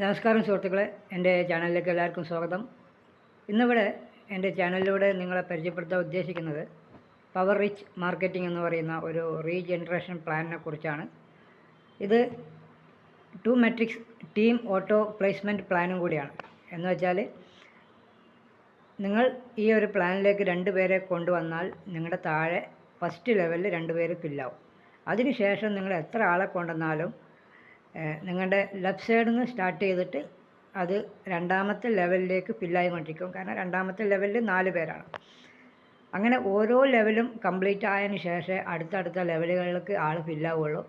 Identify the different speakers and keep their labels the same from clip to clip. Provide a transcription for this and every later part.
Speaker 1: നമസ്കാരം സുഹൃത്തുക്കളെ എന്റെ ചാനലിലേക്ക് എല്ലാവർക്കും സ്വാഗതം. ഇന്നിവിടെ എന്റെ ചാനലിലൂടെ നിങ്ങളെ പരിചയപ്പെടുത്താൻ ഉദ്ദേശിക്കുന്നത് പവർ റിച്ച് മാർക്കറ്റിംഗ് എന്ന് പറയുന്ന ഒരു റീജനറേഷൻ പ്ലാനിനെ കുറിച്ചാണ്. ഇത് two matrix team auto placement പ്ലാനും കൂടിയാണ്. എന്ന് വെച്ചാൽ നിങ്ങൾ ഈ ഒരു പ്ലാനിലേക്ക് രണ്ട് പേരെ കൊണ്ടുവന്നാൽ നിങ്ങളുടെ താഴെ ഫസ്റ്റ് ലെവലിൽ രണ്ട് പേര് ഫില്ലാവും അതിനുശേഷം നിങ്ങൾ എത്ര ആളെ കൊണ്ടുവന്നാലും നിങ്ങളുടെ ലെഫ്റ്റ് സൈഡിൽ നിന്ന് സ്റ്റാർട്ട് ചെയ്തിട്ട് അത് രണ്ടാമത്തെ ലെവലിലേക്ക് ഫില്ലായിക്കൊണ്ടിരിക്കും കാരണം രണ്ടാമത്തെ ലെവലിൽ നാല് പേരാണ്. അങ്ങനെ ഓരോ ലെവലും കംപ്ലീറ്റ് ആയതിനു ശേഷം അടുത്തടുത്ത ലെവലുകളിലേക്ക് ആൾ ഫില്ലാവുള്ളൂ.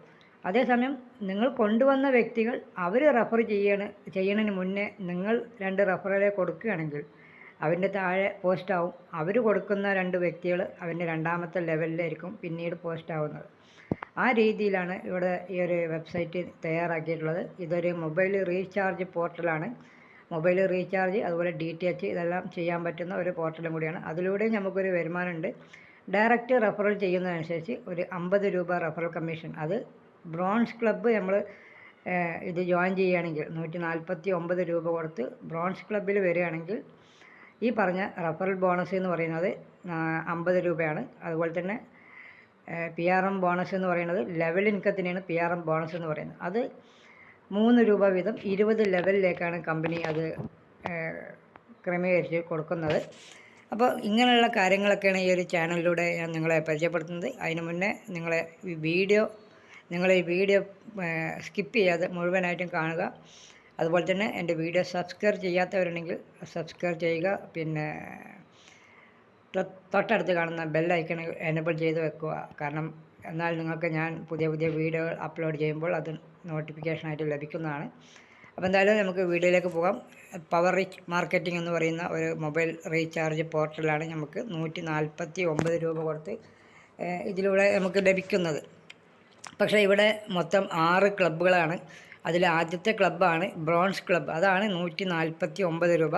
Speaker 1: അതേസമയം നിങ്ങൾ കൊണ്ടുവന്ന വ്യക്തികൾ അവർ റെഫർ ചെയ്യണ ചെയ്യണതിന് മുന്നേ നിങ്ങൾ രണ്ട് റെഫറലെ കൊടുക്കുകയാണെങ്കിൽ അവന്റെ താഴെ പോസ്റ്റ് ആവും. അവർ കൊടുക്കുന്ന രണ്ട് വ്യക്തികൾ അവന്റെ രണ്ടാമത്തെ ലെവലിലായിരിക്കും പിന്നീട് പോസ്റ്റ് ആവുന്നത്. ആ രീതിയിലാണ് ഇവിടെ ഈ ഒരു വെബ്സൈറ്റ് തയ്യാറാക്കിയിട്ടുള്ളത്. ഇതൊരു മൊബൈൽ റീചാർജ് പോർട്ടലാണ്. മൊബൈൽ റീചാർജ് അതുപോലെ ഡി ടി എച്ച് ഇതെല്ലാം ചെയ്യാൻ പറ്റുന്ന ഒരു പോർട്ടലും കൂടിയാണ്. അതിലൂടെ നമുക്കൊരു വരുമാനമുണ്ട്. ഡയറക്റ്റ് റെഫറൽ ചെയ്യുന്നതനുസരിച്ച് ഒരു അമ്പത് രൂപ റെഫറൽ കമ്മീഷൻ. അത് ബ്രോൺസ് ക്ലബ്ബ് നമ്മൾ ഇത് ജോയിൻ ചെയ്യുകയാണെങ്കിൽ നൂറ്റി നാൽപ്പത്തി ഒമ്പത് രൂപ കൊടുത്ത് ബ്രോൺസ് ക്ലബ്ബിൽ വരികയാണെങ്കിൽ ഈ പറഞ്ഞ റെഫറൽ ബോണസ് എന്ന് പറയുന്നത് അമ്പത് രൂപയാണ്. അതുപോലെ തന്നെ പി ആർ എം ബോണസ് എന്ന് പറയുന്നത് ലെവൽ ഇൻകത്തിനെയാണ് പി ആർ എം ബോണസ് എന്ന് പറയുന്നത്. അത് മൂന്ന് രൂപ വീതം ഇരുപത് ലെവലിലേക്കാണ് കമ്പനി അത് ക്രമീകരിച്ച് കൊടുക്കുന്നത്. അപ്പോൾ ഇങ്ങനെയുള്ള കാര്യങ്ങളൊക്കെയാണ് ഈ ഒരു ചാനലിലൂടെ ഞാൻ നിങ്ങളെ പരിചയപ്പെടുത്തുന്നത്. അതിന് മുന്നേ നിങ്ങളെ ഈ വീഡിയോ നിങ്ങൾ ഈ വീഡിയോ സ്കിപ്പ് ചെയ്യാതെ മുഴുവനായിട്ടും കാണുക. അതുപോലെ തന്നെ എന്റെ വീഡിയോ സബ്സ്ക്രൈബ് ചെയ്യാത്തവരുണ്ടെങ്കിൽ സബ്സ്ക്രൈബ് ചെയ്യുക. പിന്നെ തൊട്ടടുത്ത് കാണുന്ന ബെൽ ഐക്കൺ എനബിൾ ചെയ്ത് വെക്കുക. കാരണം എന്നാൽ നിങ്ങൾക്ക് ഞാൻ പുതിയ പുതിയ വീഡിയോകൾ അപ്ലോഡ് ചെയ്യുമ്പോൾ അത് നോട്ടിഫിക്കേഷനായിട്ട് ലഭിക്കുന്നതാണ്. അപ്പോൾ എന്തായാലും നമുക്ക് വീഡിയോയിലേക്ക് പോകാം. പവർ റിച്ച് മാർക്കറ്റിംഗ് എന്ന് പറയുന്ന ഒരു മൊബൈൽ റീചാർജ് പോർട്ടലാണ് നമുക്ക് നൂറ്റി നാൽപ്പത്തി ഒമ്പത് രൂപ കൊടുത്ത് ഇതിലൂടെ നമുക്ക് ലഭിക്കുന്നത്. പക്ഷേ ഇവിടെ മൊത്തം ആറ് ക്ലബ്ബുകളാണ് അതിൽ ആദ്യത്തെ ക്ലബ്ബാണ് ബ്രോൺസ് ക്ലബ്ബ് അതാണ് നൂറ്റി നാൽപ്പത്തി ഒമ്പത് രൂപ.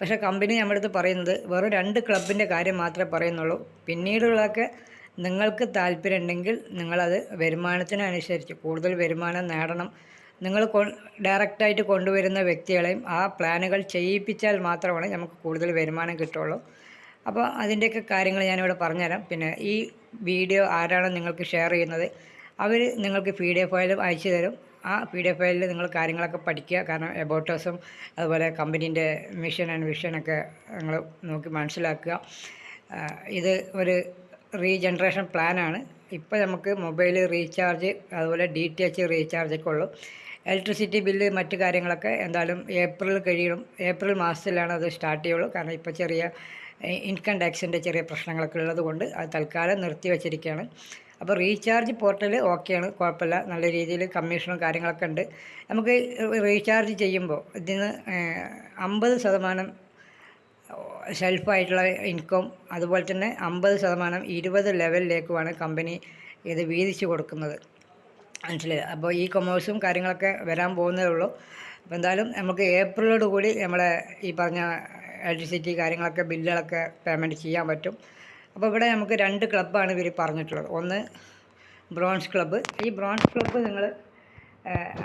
Speaker 1: പക്ഷേ കമ്പനി നമ്മുടെ അടുത്ത് പറയുന്നത് വെറും രണ്ട് ക്ലബിന്റെ കാര്യം മാത്രമേ പറയുന്നുള്ളൂ. പിന്നീടുള്ളതൊക്കെ നിങ്ങൾക്ക് താല്പര്യം ഉണ്ടെങ്കിൽ നിങ്ങളത് വരുമാനത്തിനനുസരിച്ച് കൂടുതൽ വരുമാനം നേടണം. നിങ്ങൾ ഡയറക്റ്റായിട്ട് കൊണ്ടുവരുന്ന വ്യക്തികളെയും ആ പ്ലാനുകൾ ചെയ്യിപ്പിച്ചാൽ മാത്രമാണ് നമുക്ക് കൂടുതൽ വരുമാനം കിട്ടുള്ളൂ അപ്പോൾ അതിന്റെയൊക്കെ കാര്യങ്ങൾ ഞാനിവിടെ പറഞ്ഞുതരാം. പിന്നെ ഈ വീഡിയോ ആരാണ് നിങ്ങൾക്ക് ഷെയർ ചെയ്യുന്നത് അവർ നിങ്ങൾക്ക് പി ഡി എഫ് ഫയലും അയച്ചു തരും ആ പി ഡി എഫ് ഫയലിൽ നിങ്ങൾ കാര്യങ്ങളൊക്കെ പഠിക്കുക. കാരണം എബോട്ടേഴ്സും അതുപോലെ കമ്പനീന്റെ മിഷൻ ആൻഡ് വിഷനൊക്കെ നിങ്ങൾ നോക്കി മനസ്സിലാക്കുക. ഇത് ഒരു റീജനറേഷൻ പ്ലാനാണ്. ഇപ്പോൾ നമുക്ക് മൊബൈൽ റീചാർജ് അതുപോലെ ഡി ടി എച്ച് റീചാർജൊക്കെ ഉള്ളൂ. ഇലക്ട്രിസിറ്റി ബില്ല് മറ്റ് കാര്യങ്ങളൊക്കെ എന്തായാലും ഏപ്രിൽ കഴിയണം. ഏപ്രിൽ മാസത്തിലാണ് അത് സ്റ്റാർട്ട് ചെയ്യുള്ളൂ. കാരണം ഇപ്പോൾ ചെറിയ ഇൻകം ടാക്സിന്റെ ചെറിയ പ്രശ്നങ്ങളൊക്കെ ഉള്ളത് കൊണ്ട് അത് തൽക്കാലം നിർത്തി വച്ചിരിക്കുകയാണ്. അപ്പോൾ റീചാർജ് പോർട്ടൽ ഓക്കെയാണ് കുഴപ്പമില്ല. നല്ല രീതിയിൽ കമ്മീഷനും കാര്യങ്ങളൊക്കെ ഉണ്ട്. നമുക്ക് റീചാർജ് ചെയ്യുമ്പോൾ ഇതിന് അമ്പത് ശതമാനം ഷെൽഫായിട്ടുള്ള ഇൻകം അതുപോലെ തന്നെ അമ്പത് ശതമാനം ഇരുപത് ലെവലിലേക്കുമാണ് കമ്പനി ഇത് വീതിച്ച് കൊടുക്കുന്നത്. മനസ്സിലായി? അപ്പോൾ ഈ കൊമേഴ്സും കാര്യങ്ങളൊക്കെ വരാൻ പോകുന്നതേ ഉള്ളൂ. അപ്പോൾ എന്തായാലും നമുക്ക് ഏപ്രിലോട് കൂടി നമ്മളെ ഈ പറഞ്ഞ ഇലക്ട്രിസിറ്റി കാര്യങ്ങളൊക്കെ ബില്ലുകളൊക്കെ പേയ്മെന്റ് ചെയ്യാൻ പറ്റും. അപ്പോൾ ഇവിടെ നമുക്ക് രണ്ട് ക്ലബ്ബാണ് ഇവർ പറഞ്ഞിട്ടുള്ളത്. ഒന്ന് ബ്രോൺസ് ക്ലബ്ബ് ഈ ബ്രോൺസ് ക്ലബ്ബ് നിങ്ങൾ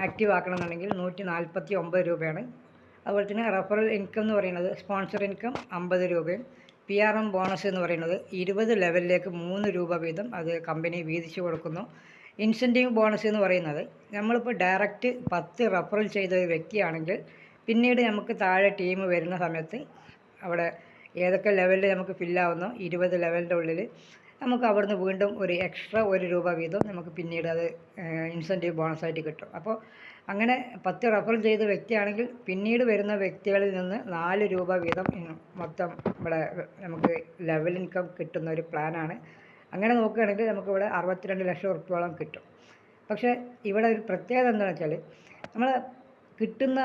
Speaker 1: ആക്റ്റീവ് ആക്കണമെന്നുണ്ടെങ്കിൽ നൂറ്റി നാൽപ്പത്തി ഒമ്പത് രൂപയാണ്. അതുപോലെ തന്നെ റഫറൽ ഇൻകം എന്ന് പറയുന്നത് സ്പോൺസർ ഇൻകം അമ്പത് രൂപയും പി ആർ എം ബോണസ് എന്ന് പറയുന്നത് ഇരുപത് ലെവലിലേക്ക് മൂന്ന് രൂപ വീതം അത് കമ്പനി വീതിച്ചു കൊടുക്കുന്നു. ഇൻസെന്റീവ് ബോണസ് എന്ന് പറയുന്നത് നമ്മളിപ്പോൾ ഡയറക്റ്റ് പത്ത് റഫറൽ ചെയ്ത ഒരു വ്യക്തിയാണെങ്കിൽ പിന്നീട് നമുക്ക് താഴെ ടീം വരുന്ന സമയത്ത് അവിടെ ഏതൊക്കെ ലെവലിൽ നമുക്ക് ഫില്ലാവുന്നോ ഇരുപത് ലെവലിന്റെ ഉള്ളിൽ നമുക്ക് അവിടുന്ന് വീണ്ടും ഒരു എക്സ്ട്രാ ഒരു രൂപ വീതം നമുക്ക് പിന്നീട് അത് ഇൻസെന്റീവ് ബോണസായിട്ട് കിട്ടും. അപ്പോൾ അങ്ങനെ പത്ത് റെഫർ ചെയ്ത വ്യക്തിയാണെങ്കിൽ പിന്നീട് വരുന്ന വ്യക്തികളിൽ നിന്ന് നാല് രൂപ വീതം മൊത്തം ഇവിടെ നമുക്ക് ലെവൽ ഇൻകം കിട്ടുന്ന ഒരു പ്ലാനാണ് അങ്ങനെ നോക്കുകയാണെങ്കിൽ നമുക്കിവിടെ അറുപത്തിരണ്ട് ലക്ഷം ഉറുപ്പ്യോളം കിട്ടും. പക്ഷേ ഇവിടെ ഒരു പ്രത്യേകത എന്താണെന്ന് വെച്ചാൽ നമ്മൾ കിട്ടുന്ന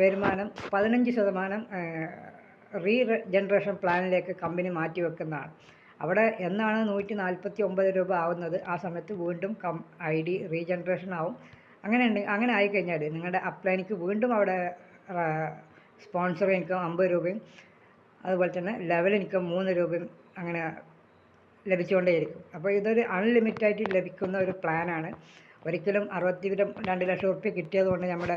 Speaker 1: വരുമാനം പതിനഞ്ച് ശതമാനം റീ ജനറേഷൻ പ്ലാനിലേക്ക് കമ്പനി മാറ്റി വെക്കുന്നതാണ്. അവിടെ എന്നാണ് നൂറ്റി നാൽപ്പത്തി ഒമ്പത് രൂപ ആവുന്നത്. ആ സമയത്ത് വീണ്ടും കം ഐ ഡി റീജനറേഷൻ ആവും. അങ്ങനെ ഉണ്ട് അങ്ങനെ ആയിക്കഴിഞ്ഞാൽ നിങ്ങളുടെ അപ്ലൈനിക്ക് വീണ്ടും അവിടെ സ്പോൺസർ ഇൻകം അമ്പത് രൂപയും അതുപോലെ തന്നെ ലെവൽ ഇൻകം മൂന്ന് രൂപയും അങ്ങനെ ലഭിച്ചുകൊണ്ടേയിരിക്കും. അപ്പോൾ ഇതൊരു അൺലിമിറ്റായിട്ട് ലഭിക്കുന്ന ഒരു പ്ലാനാണ്. ഒരിക്കലും അറുപത്തി രണ്ട് ലക്ഷം റുപ്യ കിട്ടിയത് കൊണ്ട് നമ്മുടെ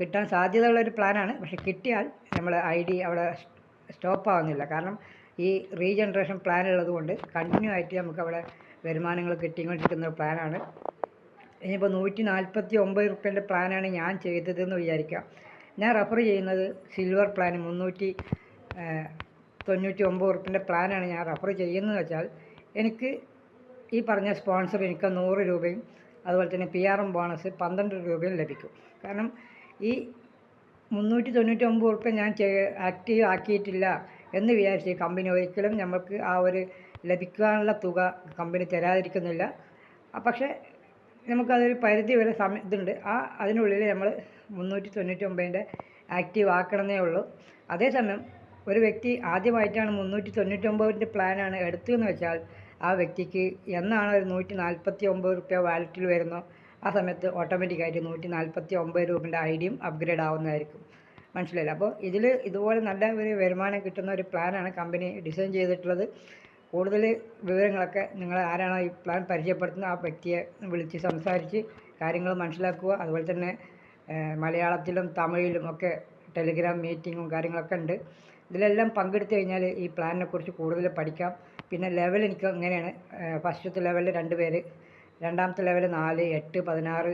Speaker 1: കിട്ടാൻ സാധ്യതയുള്ള ഒരു പ്ലാനാണ്. പക്ഷെ കിട്ടിയാൽ നമ്മൾ ഐ ഡി അവിടെ സ്റ്റോപ്പ് ആവുന്നില്ല കാരണം ഈ റീജനറേഷൻ പ്ലാൻ ഉള്ളതുകൊണ്ട് കണ്ടിന്യൂ ആയിട്ട് നമുക്ക് അവിടെ വരുമാനങ്ങൾ കിട്ടിക്കൊണ്ടിരിക്കുന്ന പ്ലാനാണ്. ഇനിയിപ്പോൾ നൂറ്റി നാൽപ്പത്തി ഒമ്പത് റുപ്യന്റെ പ്ലാനാണ് ഞാൻ ചെയ്തതെന്ന് വിചാരിക്കാം. ഞാൻ റെഫർ ചെയ്യുന്നത് സിൽവർ പ്ലാൻ മുന്നൂറ്റി തൊണ്ണൂറ്റി ഒമ്പത് റുപ്യന്റെ പ്ലാനാണ് ഞാൻ റെഫർ ചെയ്യുന്നത് വെച്ചാൽ എനിക്ക് ഈ പറഞ്ഞ സ്പോൺസർ എനിക്ക് നൂറ് രൂപയും അതുപോലെ തന്നെ പി ആർ എം ബോണസ് പന്ത്രണ്ട് രൂപയും ലഭിക്കും. കാരണം ഈ മുന്നൂറ്റി തൊണ്ണൂറ്റി ഒമ്പത് റുപ്യ ഞാൻ ആക്റ്റീവ് ആക്കിയിട്ടില്ല എന്ന് വിചാരിച്ച് കമ്പനി ഒരിക്കലും നമുക്ക് ആ ഒരു ലഭിക്കാനുള്ള തുക കമ്പനി തരാതിരിക്കുന്നില്ല. പക്ഷേ നമുക്കതൊരു പരിധി വരെ സമയം ഇതുണ്ട്. ആ അതിനുള്ളിൽ നമ്മൾ മുന്നൂറ്റി തൊണ്ണൂറ്റി ഒമ്പതിന്റെ ആക്റ്റീവ് ആക്കണമെന്നേ ഉള്ളൂ. അതേസമയം ഒരു വ്യക്തി ആദ്യമായിട്ടാണ് മുന്നൂറ്റി തൊണ്ണൂറ്റി ഒമ്പതിന്റെ പ്ലാനാണ് എടുത്തതെന്ന് വെച്ചാൽ ആ വ്യക്തിക്ക് എന്നാണ് ഒരു നൂറ്റി നാൽപ്പത്തി ഒമ്പത് റുപ്യ വാലറ്റിൽ വരുന്നോ? ആ സമയത്ത് ഓട്ടോമാറ്റിക്കായിട്ട് നൂറ്റി നാൽപ്പത്തി ഒമ്പത് രൂപയുടെ ഐ ഡിയും അപ്ഗ്രേഡ് ആവുന്നതായിരിക്കും. മനസ്സിലായില്ല? അപ്പോൾ ഇതിൽ ഇതുപോലെ നല്ല ഒരു വരുമാനം കിട്ടുന്ന ഒരു പ്ലാനാണ് കമ്പനി ഡിസൈൻ ചെയ്തിട്ടുള്ളത്. കൂടുതൽ വിവരങ്ങളൊക്കെ നിങ്ങൾ ആരാണോ ഈ പ്ലാൻ പരിചയപ്പെടുത്തുന്നത് ആ വ്യക്തിയെ വിളിച്ച് സംസാരിച്ച് കാര്യങ്ങൾ മനസ്സിലാക്കുക. അതുപോലെ തന്നെ മലയാളത്തിലും തമിഴിലും ഒക്കെ ടെലിഗ്രാം മീറ്റിങ്ങും കാര്യങ്ങളൊക്കെ ഉണ്ട്. ഇതിലെല്ലാം പങ്കെടുത്തു കഴിഞ്ഞാൽ ഈ പ്ലാനിനെ കുറിച്ച് കൂടുതൽ പഠിക്കാം. പിന്നെ ലെവൽ എനിക്ക് അങ്ങനെയാണ് ഫസ്റ്റത്തെ ലെവലിൽ രണ്ട് പേര് രണ്ടാമത്തെ ലെവൽ നാല് എട്ട് പതിനാറ്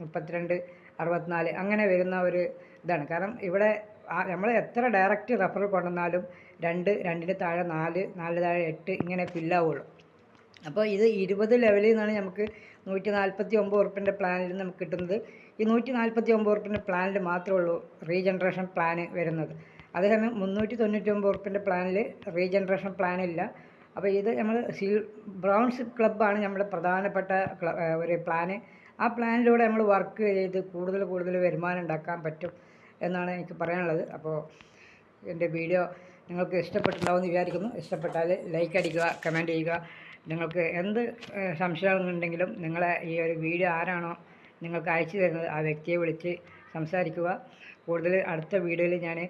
Speaker 1: മുപ്പത്തിരണ്ട് അറുപത്തിനാല് അങ്ങനെ വരുന്ന ഒരു ഇതാണ്. കാരണം ഇവിടെ നമ്മൾ എത്ര ഡയറക്റ്റ് റെഫർ കൊണ്ടുവന്നാലും രണ്ട് രണ്ടിന് താഴെ നാല് നാല് താഴെ എട്ട് ഇങ്ങനെ ഫില്ലാവുള്ളൂ അപ്പോൾ ഇത് ഇരുപത് ലെവലിൽ നിന്നാണ് നമുക്ക് നൂറ്റി നാൽപ്പത്തി ഒമ്പത് ഉറുപ്പിന്റെ പ്ലാനിൽ നമുക്ക് കിട്ടുന്നത്. ഈ നൂറ്റി നാൽപ്പത്തി ഒമ്പത് ഉറുപ്പിന്റെ പ്ലാനിൽ മാത്രമേ ഉള്ളൂ റീജനറേഷൻ പ്ലാന് വരുന്നത്. അതേസമയം മുന്നൂറ്റി തൊണ്ണൂറ്റി ഒമ്പത് ഉറുപ്പിന്റെ പ്ലാനിൽ റീജനറേഷൻ പ്ലാനില്ല അപ്പോൾ ഇത് നമ്മൾ സീ ബ്രൗൺസ് ക്ലബ്ബാണ് നമ്മുടെ പ്രധാനപ്പെട്ട ഒരു പ്ലാന്. ആ പ്ലാനിലൂടെ നമ്മൾ വർക്ക് ചെയ്ത് കൂടുതൽ കൂടുതൽ വരുമാനം ഉണ്ടാക്കാൻ പറ്റും എന്നാണ് എനിക്ക് പറയാനുള്ളത്. അപ്പോൾ എന്റെ വീഡിയോ നിങ്ങൾക്ക് ഇഷ്ടപ്പെട്ടിട്ടുണ്ടാവുമെന്ന് വിചാരിക്കുന്നു. ഇഷ്ടപ്പെട്ടാൽ ലൈക്ക് അടിക്കുക കമന്റ് ചെയ്യുക. നിങ്ങൾക്ക് എന്ത് സംശയങ്ങളുണ്ടെങ്കിലും നിങ്ങളെ ഈ ഒരു വീഡിയോ ആരാണോ നിങ്ങൾക്ക് അയച്ചു തരുന്നത് ആ വ്യക്തിയെ വിളിച്ച് സംസാരിക്കുക. കൂടുതൽ അടുത്ത വീഡിയോയിൽ ഞാൻ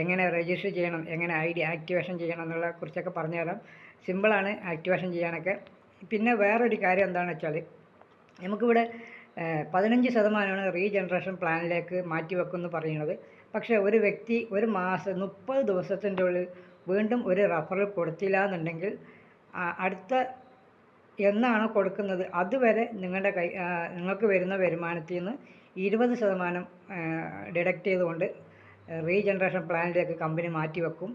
Speaker 1: എങ്ങനെ രജിസ്റ്റർ ചെയ്യണം എങ്ങനെ ഐ ഡി ആക്ടിവേഷൻ ചെയ്യണം എന്നുള്ള കുറിച്ചൊക്കെ പറഞ്ഞുതരാം. സിമ്പിളാണ് ആക്ടിവേഷൻ ചെയ്യാനൊക്കെ. പിന്നെ വേറൊരു കാര്യം എന്താണെന്ന് വെച്ചാൽ നമുക്കിവിടെ പതിനഞ്ച് ശതമാനമാണ് റീജനറേഷൻ പ്ലാനിലേക്ക് മാറ്റിവെക്കുമെന്ന് പറയുന്നത്. പക്ഷേ ഒരു വ്യക്തി ഒരു മാസം മുപ്പത് ദിവസത്തിന്റെ ഉള്ളിൽ വീണ്ടും ഒരു റഫറൽ കൊടുത്തില്ല എന്നുണ്ടെങ്കിൽ അടുത്ത എന്നാണ് കൊടുക്കുന്നത്? അതുവരെ നിങ്ങളുടെ കൈ നിങ്ങൾക്ക് വരുന്ന വരുമാനത്തിൽ നിന്ന് ഇരുപത് ശതമാനം ഡിഡക്റ്റ് ചെയ്തുകൊണ്ട് റീജനറേഷൻ പ്ലാനിലേക്ക് കമ്പനി മാറ്റി വെക്കും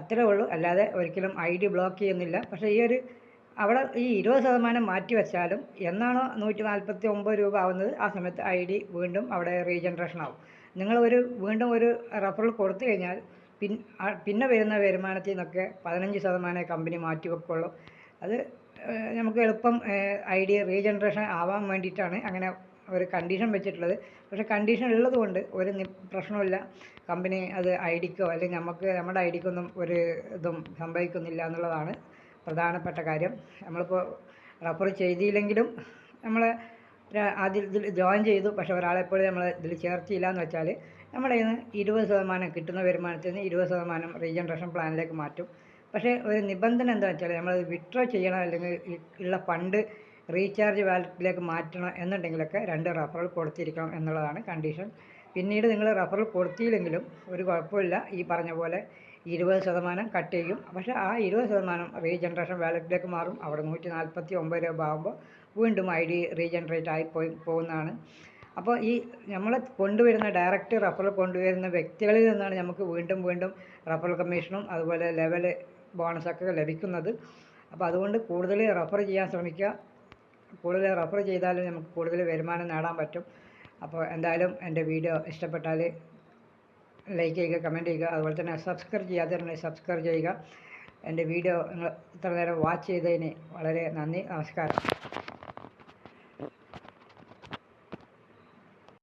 Speaker 1: അത്രേ ഉള്ളൂ. അല്ലാതെ ഒരിക്കലും ഐ ഡി ബ്ലോക്ക് ചെയ്യുന്നില്ല. പക്ഷേ ഈ ഒരു അവിടെ ഈ ഇരുപത് ശതമാനം മാറ്റി വെച്ചാലും എന്നാണോ നൂറ്റി നാൽപ്പത്തി ഒമ്പത് രൂപ ആവുന്നത് ആ സമയത്ത് ഐ ഡി വീണ്ടും അവിടെ റീജനറേഷൻ ആവും. നിങ്ങൾ ഒരു വീണ്ടും ഒരു റഫറൽ കൊടുത്തു കഴിഞ്ഞാൽ പിൻ പിന്നെ വരുന്ന വരുമാനത്തിൽ നിന്നൊക്കെ പതിനഞ്ച് ശതമാനം കമ്പനി മാറ്റി വെക്കുള്ളൂ. അത് നമുക്ക് എളുപ്പം ഐ ഡി റീജനറേഷൻ ആവാൻ വേണ്ടിയിട്ടാണ് അങ്ങനെ ഒരു കണ്ടീഷൻ വെച്ചിട്ടുള്ളത്. പക്ഷേ കണ്ടീഷൻ ഉള്ളത് കൊണ്ട് ഒരു പ്രശ്നമില്ല കമ്പനി അത് ഐ ഡിക്കോ അല്ലെങ്കിൽ നമുക്ക് നമ്മുടെ ഐ ഡിക്കൊന്നും ഒരു ഇതും സംഭവിക്കുന്നില്ല എന്നുള്ളതാണ് പ്രധാനപ്പെട്ട കാര്യം. നമ്മളിപ്പോൾ റെഫർ ചെയ്തില്ലെങ്കിലും നമ്മൾ ആദ്യം ഇതിൽ ജോയിൻ ചെയ്തു. പക്ഷേ ഒരാളെപ്പോഴും നമ്മൾ ഇതിൽ ചേർത്തില്ല എന്ന് വെച്ചാൽ നമ്മുടെ നിന്ന് ഇരുപത് ശതമാനം കിട്ടുന്ന വരുമാനത്തിൽ നിന്ന് ഇരുപത് ശതമാനം റീജനറേഷൻ പ്ലാനിലേക്ക് മാറ്റും. പക്ഷേ ഒരു നിബന്ധന എന്താ വെച്ചാൽ നമ്മൾ വിഡ്രോ ചെയ്യണം അല്ലെങ്കിൽ ഉള്ള ഫണ്ട് റീചാർജ് വാലറ്റിലേക്ക് മാറ്റണം എന്നുണ്ടെങ്കിലൊക്കെ രണ്ട് റഫറൽ കൊടുത്തിരിക്കണം എന്നുള്ളതാണ് കണ്ടീഷൻ. പിന്നീട് നിങ്ങൾ റഫറൽ കൊടുത്തില്ലെങ്കിലും ഒരു കുഴപ്പമില്ല. ഈ പറഞ്ഞ പോലെ ഇരുപത് ശതമാനം കട്ട് ചെയ്യും. പക്ഷേ ആ ഇരുപത് ശതമാനം റീജനറേഷൻ വാലറ്റിലേക്ക് മാറും. അവിടെ നൂറ്റി നാൽപ്പത്തി ഒമ്പത് രൂപ ആകുമ്പോൾ വീണ്ടും ഐ ഡി റീജനറേറ്റ് ആയി പോയി പോകുന്നതാണ്. അപ്പോൾ ഈ നമ്മൾ കൊണ്ടുവരുന്ന ഡയറക്റ്റ് റഫറൽ കൊണ്ടുവരുന്ന വ്യക്തികളിൽ നിന്നാണ് നമുക്ക് വീണ്ടും വീണ്ടും റഫറൽ കമ്മീഷനും അതുപോലെ ലെവൽ ബോണസൊക്കെ ലഭിക്കുന്നത്. അപ്പോൾ അതുകൊണ്ട് കൂടുതൽ റഫർ ചെയ്യാൻ ശ്രമിക്കുക. കൂടുതൽ റഫർ ചെയ്താൽ നമുക്ക് കൂടുതൽ വരുമാനം നേടാൻ പറ്റും. അപ്പോൾ എന്തായാലും എന്റെ വീഡിയോ ഇഷ്ടപ്പെട്ടാൽ ലൈക്ക് ചെയ്യുക കമന്റ് ചെയ്യുക അതുപോലെ തന്നെ സബ്സ്ക്രൈബ് ചെയ്യാത്തവരുണ്ടെങ്കിൽ സബ്സ്ക്രൈബ് ചെയ്യുക. എന്റെ വീഡിയോ നിങ്ങൾ ഇത്ര നേരം വാച്ച് ചെയ്തതിന് വളരെ നന്ദി നമസ്കാരം.